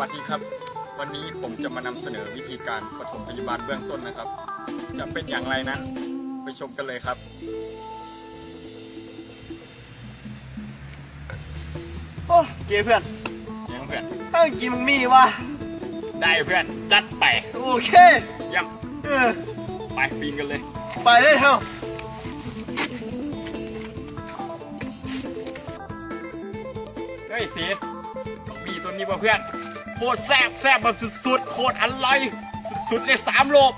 วัสดีครับ วันนี้ผมจะมานำเสนอวิธีการปฐมพยาบาลเบื้องต้นนะครับ จะเป็นอย่างไรนั้น ไปชมกันเลยครับ โอ้เจเพื่อนยังเพื่อนถ้าจริงมึงมีวะได้เพื่อนจัดไปโอเคยังเออไปปีนกันเลย ไปเลยเฮ้าเฮ้ยสีต้องมีตัว นี้ป่ะเพื่อนโคตรแซ่บแซ่บแบบสุดๆโคตรอร่อยสุดๆเลยสามโลบ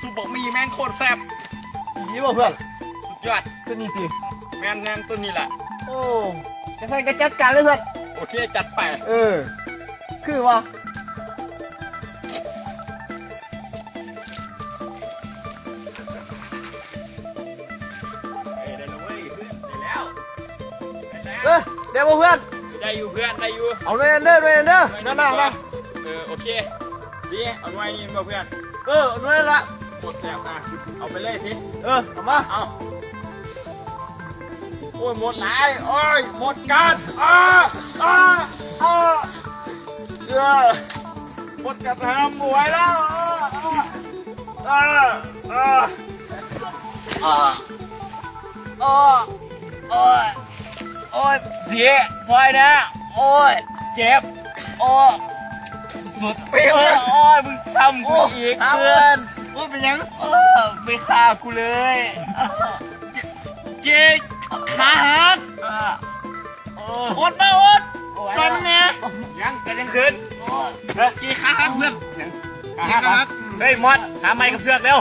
สูบอกมีแม่งโคตรแซ่บดีป่ะเพื่อนสุดยอดตัวนี้สิแม่นแม่นตัวนี้แหละโอ้จะใส่กระจัดการเลยเพื่อนโอเคจัดไปเออ คือวะเฮ้ยได้แล้วเว้ยเพื่อนได้แล้วได้เอแล้วอเดี๋ยวบ่เพื่อนได้ อยู่เพื่อนได้อยู่เอาเลยเด้อเลยเด้อนั่นน่ะนะเออโอเคสิเอาไว้นี่มาเพื่อนเออเอาเลยละโคตรแซ่บอะเอาไปเลยสิเออเอามาเอาโอ้ยหมดหลายโอ้ยหมดกันอ้าอ้าอ้าเออหมดกันทำหมวยแล้วอ้าอ้าอ้าอ้าโอ้ย โอ้ยเสียซอยนะ โอ้ยเจ็บ โอ้ยสุดเปรี้ยวโอ้ยมึงซ้ำกูอีกเพื่อนโอ้เป็นยังเออไม่ฆ่ากูเลยเจ๊ขาหักอดมาอดซ้ำเนี่ยยังกันยังคืนเฮ้ยกี่ขาหักเพื่อนขาหักเฮ้ยมอดหาไม้กับเสือกเร็ว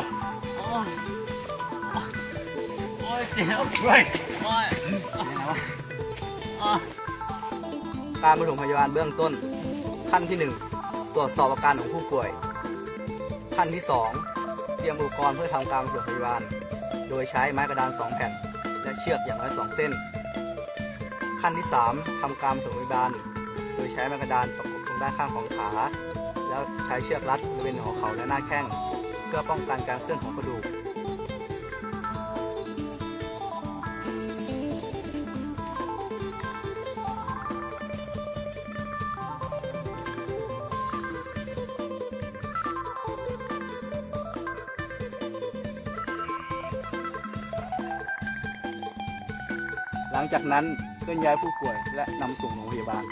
โอ้ยเสียวยโอ้ยการปฐมพยาบาลเบื้องต้น ขั้นที่ 1 ตรวจสอบอาการของผู้ป่วย ขั้นที่ 2 เตรียมอุปกรณ์เพื่อทำการปฐมพยาบาล โดยใช้ไม้กระดาน 2 แผ่น และเชือกอย่างน้อย 2 เส้น ขั้นที่ 3ทำการปฐมพยาบาล โดยใช้ไม้กระดานประกบตรงด้านข้างของขา แล้วใช้เชือกรัดบริเวณหัวเข่าและหน้าแข้ง เพื่อป้องกันการเคลื่อนของกระดูก หลังจากนั้นเคลื่อนย้ายผู้ป่วยและนำส่งโรงพยาบาล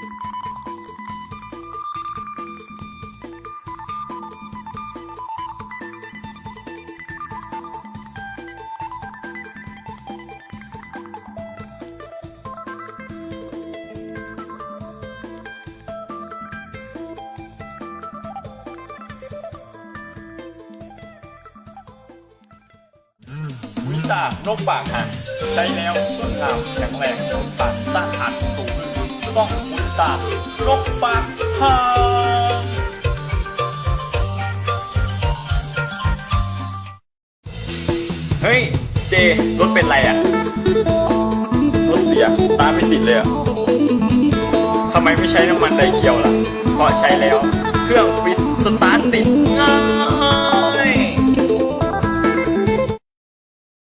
ตานกปากห่าง ใช้แล้วต้นขาวแข็งแรงต้นปากต้านทานสูงต้องวิตานกปากห่างเฮ้ย เจ รถเป็นไรอะ รถเสียสตาร์ทไม่ติดเลยอะทำไมไม่ใช้น้ำมันไดเกียวล่ะ เพราะใช้แล้ว เครื่องฟิตสตาร์ทติดง่า